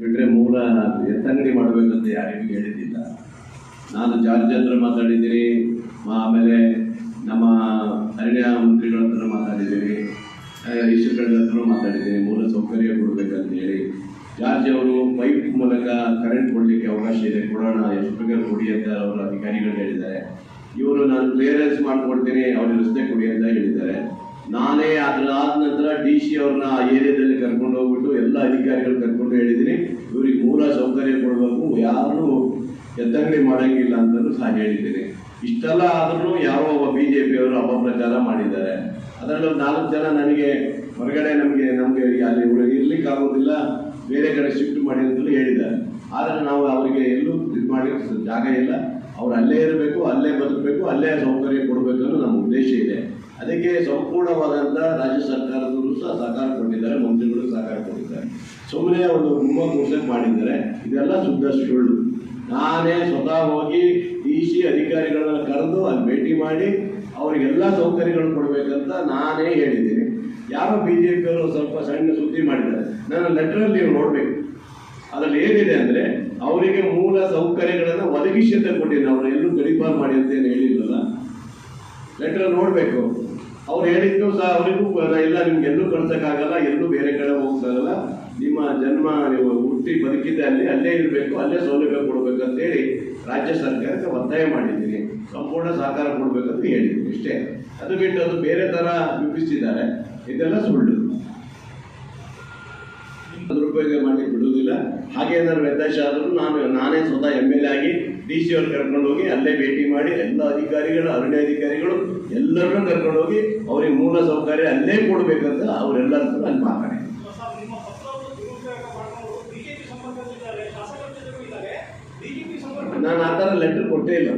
ಬಿಟ್ರೆ ಮೂಲ ಎತ್ತಂಗಡಿ ಮಾಡಬೇಕಂತ ಯಾರಿಗೂ ಹೇಳಿದ್ದಿಲ್ಲ. ನಾನು ಜಾರ್ಜ್ ಹತ್ರ ಮಾತಾಡಿದ್ದೀನಿ ಆಮೇಲೆ ನಮ್ಮ ಅರಣ್ಯ ಮಂತ್ರಿಗಳ ಹತ್ರ ಮಾತಾಡಿದ್ದೀನಿ ಈಶ್ವರ ಹತ್ರ ಮಾತಾಡಿದ್ದೀನಿ, ಮೂಲ ಸೌಕರ್ಯ ಕೊಡಬೇಕಂತ ಹೇಳಿ. ಜಾರ್ಜ್ ಅವರು ಪೈಪ್ ಮೂಲಕ ಕರೆಂಟ್ ಕೊಡಲಿಕ್ಕೆ ಅವಕಾಶ ಇದೆ, ಕೊಡೋಣ, ಎಷ್ಟು ಬೇಗ ಕೊಡಿ ಅಂತ ಅವರ ಅಧಿಕಾರಿಗಳು ಹೇಳಿದ್ದಾರೆ. ಇವರು ನಾನು ಕ್ಲಿಯರೆನ್ಸ್ ಮಾಡ್ಕೊಡ್ತೀನಿ, ಅವ್ರಿಗೆ ರಸ್ತೆ ಕೊಡಿ ಅಂತ ಹೇಳಿದ್ದಾರೆ. ನಾನೇ ಅದರಾದ ನಂತರ ಡಿ ಸಿ ಅವ್ರನ್ನ ಏರಿಯಾದಲ್ಲಿ ಹೋಗ್ಬಿಟ್ಟು ಎಲ್ಲ ಅಧಿಕಾರಿಗಳು ಕರ್ಕೊಂಡು ಹೇಳಿದ್ದೀನಿ. ಇವ್ರಿಗೆ ಮೂಲ ಸೌಕರ್ಯ ಕೊಡಬೇಕು. ಯಾರು ಎತ್ತಂಗಡಿ ಮಾಡೋಂಗಿಲ್ಲ ಅಂತಲೂ ಸಹ ಹೇಳಿದ್ದೀನಿ. ಇಷ್ಟೆಲ್ಲ ಆದ್ರೂ ಯಾವ ಬಿ ಜೆ ಪಿಯವರು ಅಪಪ್ರಚಾರ ಮಾಡಿದ್ದಾರೆ. ಅದರಲ್ಲಿ ನಾಲ್ಕು ಜನ ನನಗೆ ಹೊರಗಡೆ ನಮಗೆ ನಮಗೆ ಅಲ್ಲಿ ಇರ್ಲಿಕ್ಕೆ ಆಗೋದಿಲ್ಲ. ಬೇರೆ ಕಡೆ ಶಿಫ್ಟ್ ಮಾಡಿ ಅಂತಲೂ ಹೇಳಿದ್ದಾರೆ. ಆದರೆ ನಾವು ಅವರಿಗೆ ಎಲ್ಲೂ ಇದು ಮಾಡಿ ಜಾಗ ಇಲ್ಲ. ಅವ್ರು ಅಲ್ಲೇ ಇರಬೇಕು, ಅಲ್ಲೇ ಬದುಕಬೇಕು, ಅಲ್ಲೇ ಸೌಕರ್ಯ ಕೊಡಬೇಕು ಅನ್ನೋ ನಮ್ಮ ಉದ್ದೇಶ ಇದೆ. ಅದಕ್ಕೆ ಸಂಪೂರ್ಣವಾದಂಥ ರಾಜ್ಯ ಸರ್ಕಾರದವರು ಸಹ ಸಹಕಾರ ಕೊಟ್ಟಿದ್ದಾರೆ, ಮಂತ್ರಿಗಳು ಸಹಕಾರ ಕೊಟ್ಟಿದ್ದಾರೆ. ಸುಮ್ಮನೆ ಒಂದು ತುಂಬ ಕೋರ್ಸಕ್ಕೆ ಮಾಡಿದ್ದಾರೆ. ಇದೆಲ್ಲ ಶುದ್ಧ ಸುಳ್ಳು ನಾನೇ ಸ್ವತಃ ಹೋಗಿ ಡಿ ಸಿ ಅಧಿಕಾರಿಗಳನ್ನ ಕರೆದು ಅಲ್ಲಿ ಭೇಟಿ ಮಾಡಿ ಅವರಿಗೆಲ್ಲ ಸೌಕರ್ಯಗಳು ಕೊಡಬೇಕಂತ ನಾನೇ ಹೇಳಿದ್ದೀನಿ. ಯಾರೋ ಬಿ ಜೆ ಪಿಯವರು ಸ್ವಲ್ಪ ಸಣ್ಣ ಸುದ್ದಿ ಮಾಡಿದ್ದಾರೆ. ನನ್ನ ಲೆಟ್ರಲ್ಲಿ ನೀವು ನೋಡಬೇಕು. ಅದರಲ್ಲಿ ಏನಿದೆ ಅಂದರೆ ಅವರಿಗೆ ಮೂಲ ಸೌಕರ್ಯಗಳನ್ನು ಒದಗಿಸಿ ಕೊಟ್ಟಿದ್ದೀನಿ ಅವರು ಎಲ್ಲೂ ಗಡಿಪಾರು ಮಾಡಿ ಅಂತ ಏನು ಹೇಳಿಲ್ಲಲ್ಲ ಲೆಟ್ರಲ್ಲಿ ನೋಡಬೇಕು. ಅವ್ರು ಹೇಳಿದ್ದು ಸಹ ಅವರಿಗೂ ಇಲ್ಲ, ನಿಮ್ಗೆ ಎಲ್ಲೂ ಕಳ್ಸೋಕ್ಕಾಗಲ್ಲ, ಎಲ್ಲೂ ಬೇರೆ ಕಡೆ ಹೋಗ್ತಾಗಲ್ಲ ನಿಮ್ಮ ಜನ್ಮ, ನೀವು ಹುಟ್ಟಿ ಬದುಕಿದ್ದೆ ಅಲ್ಲಿ, ಅಲ್ಲೇ ಇರಬೇಕು, ಅಲ್ಲೇ ಸೌಲಭ್ಯ ಕೊಡಬೇಕು ಅಂತೇಳಿ ರಾಜ್ಯ ಸರ್ಕಾರಕ್ಕೆ ಒತ್ತಾಯ ಮಾಡಿದ್ದೀನಿ. ಸಂಪೂರ್ಣ ಸಹಕಾರ ಕೊಡಬೇಕಂತ ಹೇಳಿದ್ದೀನಿ, ಇಷ್ಟೇ. ಅದು ಬಿಟ್ಟು ಅದು ಬೇರೆ ಥರ ಬಿಂಬಿಸ್ತಿದ್ದಾರೆ. ಇದೆಲ್ಲ ಸುಳ್ಳು. ದುರುಪಯೋಗ ಮಾಡಲಿಕ್ಕೆ ಬಿಡುವುದಿಲ್ಲ. ಹಾಗೆ ಏನಾದ್ರು ವ್ಯತ್ಯಾಸ ಆದರೂ ನಾನು, ನಾನೇ ಸ್ವತಃ ಎಂ ಎಲ್ ಎ ಆಗಿ ಡಿ ಸಿ ಅವ್ರು ಕರ್ಕೊಂಡು ಹೋಗಿ ಅಲ್ಲೇ ಭೇಟಿ ಮಾಡಿ ಎಲ್ಲ ಅಧಿಕಾರಿಗಳು, ಅರಣ್ಯ ಅಧಿಕಾರಿಗಳು ಎಲ್ಲರನ್ನೂ ಕರ್ಕೊಂಡು ಹೋಗಿ ಅವರಿಗೆ ಮೂಲ ಸೌಕರ್ಯ ಅಲ್ಲೇ ಕೊಡಬೇಕಂತ ಅವರೆಲ್ಲರೂ ಕೂಡ ಅಲ್ಲಿ ಮಾತಾಡಿ ನಾನು ಆ ಥರ ಲೆಟರ್ ಕೊಟ್ಟೇ ಇಲ್ಲ